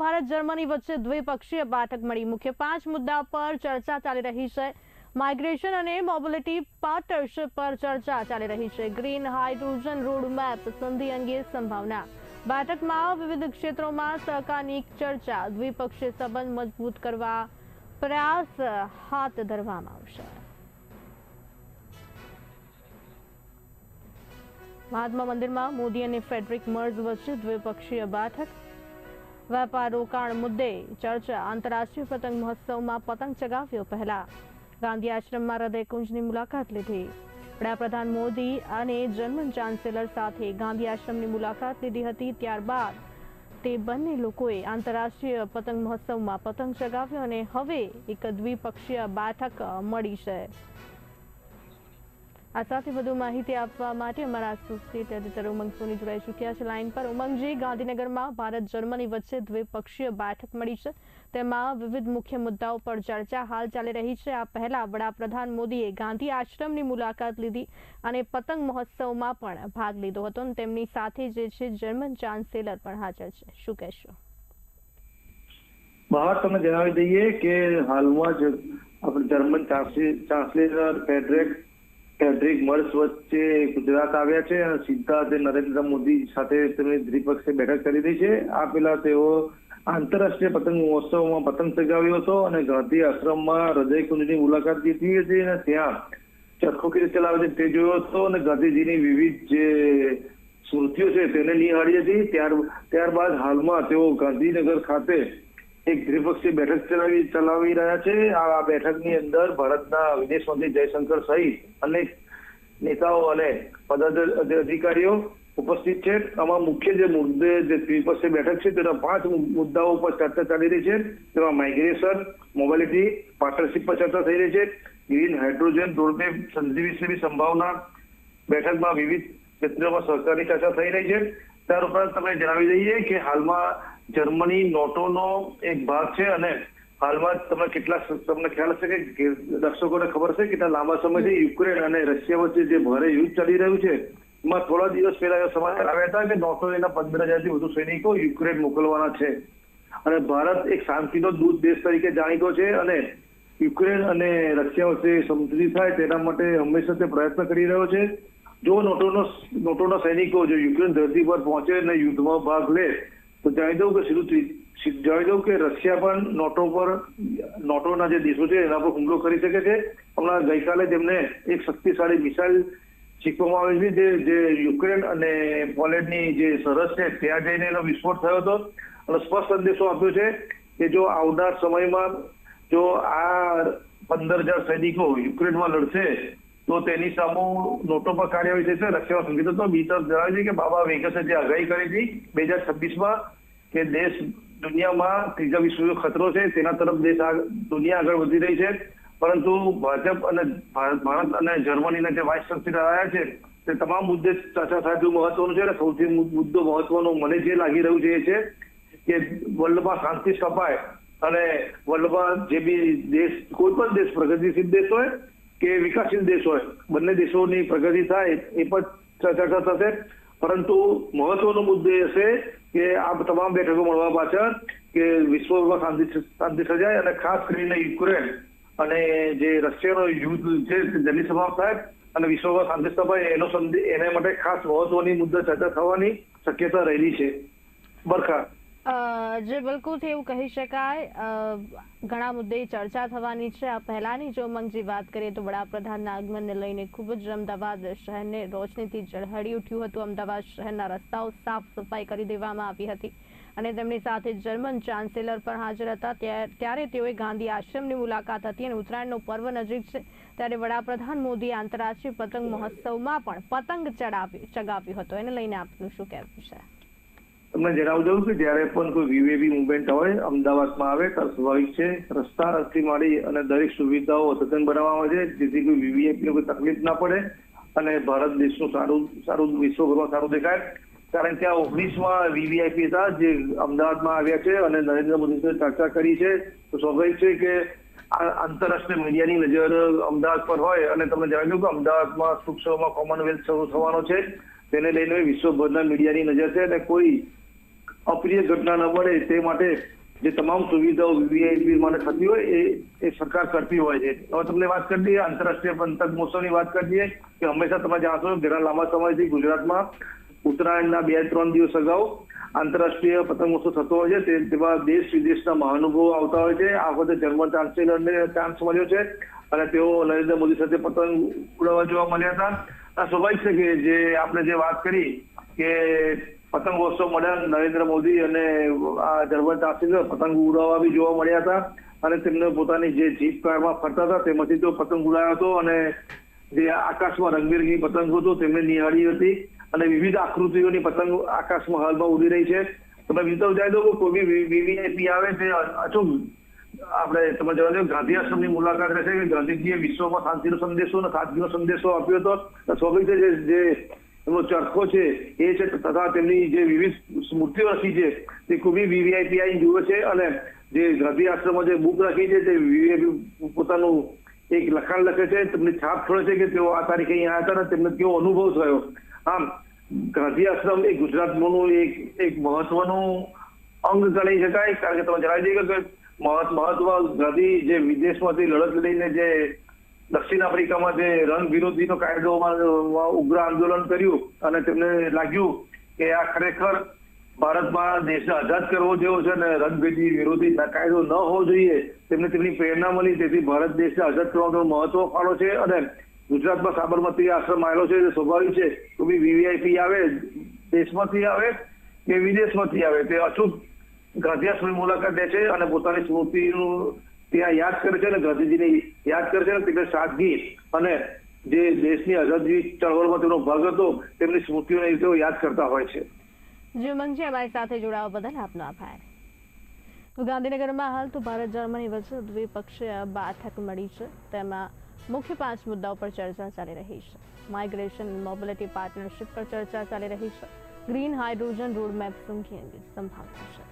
Bharat Germany વચ્ચે દ્વિપક્ષીય બેઠક મળી. મુખ્ય પાંચ મુદ્દા પર ચર્ચા ચાલી રહી છે. માઇગ્રેશન અને મોબિલિટી પાર્ટનરશિપ પર ચર્ચા ચાલી રહી છે. ગ્રીન હાઇડ્રોજન રોડમેપ સંધિ અંગે સંભાવના. બેઠકમાં વિવિધ ક્ષેત્રોમાં સહકારની ચર્ચા. દ્વિપક્ષીય સંબંધ મજબૂત કરવા પ્રયાસ હાથ ધરવામાં આવશે. મહાત્મા મંદિરમાં મોદી અને ફેડરિક મર્ઝ વચ્ચે દ્વિપક્ષીય બેઠક. વેપાર રોકાણ મુદ્દે ચર્ચા. આંતરરાષ્ટ્રીય પતંગ મહોત્સવમાં પતંગ ચગાવ્યો પહેલા. ગાંધી આશ્રમમાં હૃદયકુંજની મુલાકાત લીધી. વડાપ્રધાન મોદી અને જર્મન ચાન્સેલર સાથે ગાંધી આશ્રમની મુલાકાત લીધી હતી. ત્યારબાદ તે બંને લોકોએ આંતરરાષ્ટ્રીય પતંગ મહોત્સવમાં પતંગ ચગાવ્યો અને હવે એક દ્વિપક્ષીય બેઠક મળી છે. આ સાથે વધુ માહિતી આપવા માટે અમારા એસોસિએટ એડિટર ઉમંગ જોડાઈ ચૂક્યા છે. લાઈન પર ઉમંગજી ગાંધીનગરમાં ભારત જર્મની વચ્ચે દ્વિપક્ષીય બેઠક મળી છે. તેમાં વિવિધ મુખ્ય મુદ્દાઓ પર ચર્ચા હાલ ચાલી રહી છે. આ પહેલા વડાપ્રધાન મોદીએ ગાંધી આશ્રમની મુલાકાત લીધી અને પતંગ મહોત્સવમાં પણ ભાગ લીધો હતો અને તેમની સાથે જે છે જર્મન ચાન્સેલર પણ હાજર છે. શું કહેશો? બહાર તમને જણાવી દઈએ કે હાલમાં જ આપણે German chancellor Friedrich Friedrich Merz વચ્ચે ગુજરાત આવ્યા છે અને સીધા તે નરેન્દ્ર મોદી સાથે તેમની દ્વિપક્ષીય બેઠક કરી રહી છે. આ પહેલા તેઓ આંતરરાષ્ટ્રીય પતંગ મહોત્સવમાં પતંગ ચગાવ્યો હતો અને ગાંધી આશ્રમમાં હૃદયકુંજની મુલાકાત લીધી હતી અને ત્યાં ચરખો કેવી ચલાવે છે તે જોયો હતો અને ગાંધીજીની વિવિધ જે સ્મૃતિઓ છે તેને નિહાળી હતી. ત્યાર, ત્યારબાદ હાલમાં તેઓ ગાંધીનગર ખાતે એક દ્વિપક્ષીય બેઠક ચલાવી ચલાવી રહ્યા છે. આ બેઠકની અંદર ભારતના વિદેશ મંત્રી જયશંકર સહિત અનેક નેતાઓ અને પદાધિ અધિકારીઓ ઉપસ્થિત છે. આમાં મુખ્ય જે મુદ્દે જે ત્રિપક્ષીય બેઠક છે, તેના પાંચ મુદ્દાઓ પર ચર્ચા ચાલી રહી છે. તેમાં માઇગ્રેશન મોબાલિટી પાર્ટનરશિપ પર ચર્ચા થઈ રહી છે. ગ્રીન હાઇડ્રોજન રોડમેપ વિશેની સંભાવના બેઠકમાં વિવિધ ક્ષેત્રોમાં સહકારની ચર્ચા થઈ રહી છે. ત્યાર ઉપરાંત તમને જણાવી દઈએ કે હાલમાં જર્મની નોટોનો એક ભાગ છે અને હાલમાં તમને કેટલા તમને ખ્યાલ હશે કે દર્શકોને ખબર છે કેટલા લાંબા સમયથી યુક્રેન અને રશિયા વચ્ચે જે ભારે યુદ્ધ ચાલી રહ્યું છે, એમાં થોડા દિવસ પહેલા એવા સમાચાર આવ્યા હતા કે નોટો એના પંદર હજારથી વધુ સૈનિકો યુક્રેન મોકલવાના છે. અને ભારત એક શાંતિનો દૂત દેશ તરીકે જાણીતો છે અને યુક્રેન અને રશિયા વચ્ચે સમજૂતી થાય તેના માટે હંમેશા તે પ્રયત્ન કરી રહ્યો છે. જો નોટોનો નોટોના સૈનિકો જો યુક્રેન ધરતી પર પહોંચે અને યુદ્ધમાં ભાગ લે, તો જાણી દઉં કે સીધું જાણી દઉં કે રશિયા પણ નોટો પર, નોટોના જે દેશો છે એના પર હુમલો કરી શકે છે. હમણાં ગઈકાલે તેમને એક શક્તિશાળી મિસાઇલ શીખવામાં આવી છે જે યુક્રેન અને પોલેન્ડની જે સરહદ છે, ત્યાં જઈને એનો વિસ્ફોટ થયો હતો. અને સ્પષ્ટ સંદેશો આપ્યો છે કે જો આવનાર સમયમાં જો આ પંદર હજાર સૈનિકો યુક્રેનમાં લડશે, તો તેની સામે નોટો પર કાર્યવાહી થશે. રશિયામાં સંકેત હતો બી તરફ જણાવે છે કે બાબા વેગસે જે આગાહી કરી હતી બે હજાર છવ્વીસમાં કે દેશ દુનિયામાં ત્રીજા વિશ્વયુદ્ધ ખતરો છે, તેના તરફ દેશ દુનિયા આગળ વધી રહી છે. પરંતુ ભાજપ અને ભારત અને જર્મનીના જે વાઇસ ચાન્સેલર આવ્યા છે, તે તમામ મુદ્દે ચર્ચા થાય તેવું મહત્વનું છે અને સૌથી મુદ્દો મહત્વનો મને જે લાગી રહ્યું છે એ છે કે વર્લ્ડમાં શાંતિ સ્થપાય અને વર્લ્ડમાં જે બી દેશ, કોઈ પણ દેશ પ્રગતિશીલ દેશ હોય કે વિકાસશીલ દેશ હોય, બંને દેશોની પ્રગતિ થાય એ પણ ચર્ચા થશે પરંતુ મહત્વનો મુદ્દો એ છે કે આ તમામ બેઠકો મળવા પાછળ કે વિશ્વમાં શાંતિ શાંતિ સર્જાય અને ખાસ કરીને યુક્રેન અને જે રશિયાનો યુદ્ધ છે જલ્દી સમાપ્ત થાય અને વિશ્વમાં શાંતિ સ્થપાય એનો એના માટે ખાસ મહત્વની મુદ્દા ચર્ચા થવાની શક્યતા રહેલી છે. બરખા જે બિલકુલથી એવું કહી શકાય ઘણા મુદ્દે ચર્ચા થવાની છે. આ પહેલાની જો મંગજી વાત કરીએ તો વડાપ્રધાનના આગમનને લઈને ખૂબ જ અમદાવાદ શહેરને રોશનીથી ઝળહળી ઉઠ્યું હતું. અમદાવાદ શહેરના રસ્તાઓ સાફ સફાઈ કરી દેવામાં આવી હતી અને તેમની સાથે જર્મન ચાન્સેલર પણ હાજર હતા. ત્યારે તેઓએ ગાંધી આશ્રમની મુલાકાત હતી અને ઉત્તરાયણનો પર્વ નજીક છે. ત્યારે વડાપ્રધાન મોદીએ આંતરરાષ્ટ્રીય પતંગ મહોત્સવમાં પણ પતંગ ચડાવ્યો ચગાવ્યો હતો. એને લઈને આપનું શું કહેવું છે? તમને જણાવી દઉં કે જ્યારે પણ કોઈ વીવેબી મુવમેન્ટ હોય, અમદાવાદમાં આવે તો સ્વાભાવિક છે, રસ્તા રસ્તી માંડી અને દરેક સુવિધાઓ અદ્યતન બનાવવામાં આવે છે, જેથી કોઈ વીવીઆઈપી કોઈ તકલીફ ના પડે અને ભારત દેશનું સારું સારું વિશ્વભરમાં સારું દેખાય. કારણ કે આ ઓગણીસમાં વીવીઆઈપી હતા, જે અમદાવાદમાં આવ્યા છે અને નરેન્દ્ર મોદી ચર્ચા કરી છે, તો સ્વાભાવિક છે કે આંતરરાષ્ટ્રીય મીડિયાની નજર અમદાવાદ પર હોય. અને તમને જણાવી દઉં કે અમદાવાદમાં ટૂંક સમયમાં કોમનવેલ્થ શરૂ થવાનો છે. તેને લઈને વિશ્વભરના મીડિયાની નજર છે અને કોઈ અપ્રિય ઘટના ન બને તે માટે જે તમામ સુવિધાઓ વીવીઆઈપી માટે થતી હોય એ એ સરકાર કરતી હોય છે. હવે તમને વાત કરી દઈએ, આંતરરાષ્ટ્રીય પતંગ મહોત્સવની વાત કરી દઈએ કે હંમેશા તમે જાણશો ઘણા લાંબા સમયથી ગુજરાતમાં ઉત્તરાયણના બે, ત્રણ દિવસ અગાઉ આંતરરાષ્ટ્રીય પતંગ મહોત્સવ થતો હોય છે. તેમાં દેશ વિદેશના મહાનુભાવો આવતા હોય છે. આ વખતે જર્મન ચાન્સેલરને ચાન્સ મળ્યો છે અને તેઓ નરેન્દ્ર મોદી સાથે પતંગ ઉડાવવા જોવા મળ્યા હતા. સ્વાભાવિક છે કે જે આપણે જે વાત કરી કે પતંગ મહોત્સવ મળ્યા, નરેન્દ્ર મોદી અને આ જર્મન ચાન્સેલર પતંગ ઉડાવવા બી જોવા મળ્યા હતા. અને તેમને પોતાની જે જીપ કારમાં ફરતા હતા, તેમાંથી તો પતંગ ઉડાયો હતો અને જે આકાશમાં રંગબેરંગી પતંગો હતો, તેમને નિહાળી હતી. અને વિવિધ આકૃતિઓની પતંગ આકાશમાં હાલમાં ઉડી રહી છે. તમે વિચાર જાય દો કોઈ બી વીવીઆઈપી આવે તે અચૂક. આપણે તમે જણાવ્યું ગાંધી આશ્રમની મુલાકાત રહેશે કે ગાંધીજીએ વિશ્વમાં શાંતિનો સંદેશો અને સાદગીનો સંદેશો આપ્યો હતો. સ્વાભાવિક જે એમનો ચરખો છે, એ છે તથા તેમની જે વિવિધ સ્મૃતિઓ રાખી છે, તે ખૂબ વીવીઆઈપી આઈ જુએ છે અને જે ગાંધી આશ્રમમાં જે બુક રાખી છે, તે વીવીઆઈપી પોતાનું એક લખાણ લખે છે, તેમની છાપ છોડે છે કે તેઓ આ તારીખે અહીંયા હતા અને તેમને કેવો અનુભવ થયો. આમ ગાંધી આશ્રમ એ ગુજરાતનું એક એક મહત્વનું અંગ ગણી શકાય, કારણ કે તમે જણાવી દઈએ કે મહત્વ ગાંધી જે વિદેશમાંથી લડત લઈને જે દક્ષિણ આફ્રિકામાં જે રંગ વિરોધીનો કાયદો ઉગ્ર આંદોલન કર્યું અને તેમને લાગ્યું કે આ ખરેખર ભારતમાં દેશને આઝાદ કરવો જેવો છે અને રંગભેદી વિરોધી કાયદો ન હોવો જોઈએ, તેમને તેમની પ્રેરણા મળી, તેથી ભારત દેશને આઝાદ કરવાનો મહત્વ ફાળો છે અને ગુજરાતમાં સાબરમતી આશ્રમ આવેલો છે તે સ્વાભાવિક છે, તો બી વીવીઆઈપી આવે, દેશમાંથી આવે કે વિદેશમાંથી આવે, તે અચૂક ગાંધી આશ્રમની મુલાકાત લે છે અને પોતાની સ્મૃતિનું ત્યાં યાદ કરે છે ને ગાંધીજીને યાદ કરે છે ને તેમને સાદગી અને જે દેશની આઝાદી ચળવળમાં તેમનો ભાગ હતો, તેમની સ્મૃતિઓને તેઓ યાદ કરતા હોય છે. જી અમારી સાથે જોડાવા બદલ આપનો આભાર. ગાંધીનગરમાં હાલ તો ભારત, જર્મની વચ્ચે દ્વિપક્ષીય બેઠક મળી છે. તેમાં મુખ્ય પાંચ મુદ્દાઓ પર ચર્ચા ચાલી રહી છે. માઇગ્રેશન મોબિલિટી પાર્ટનરશિપ પર ચર્ચા ચાલી રહી છે. ગ્રીન હાઇડ્રોજન રોડ મેપ અંગે સંભાવના છે.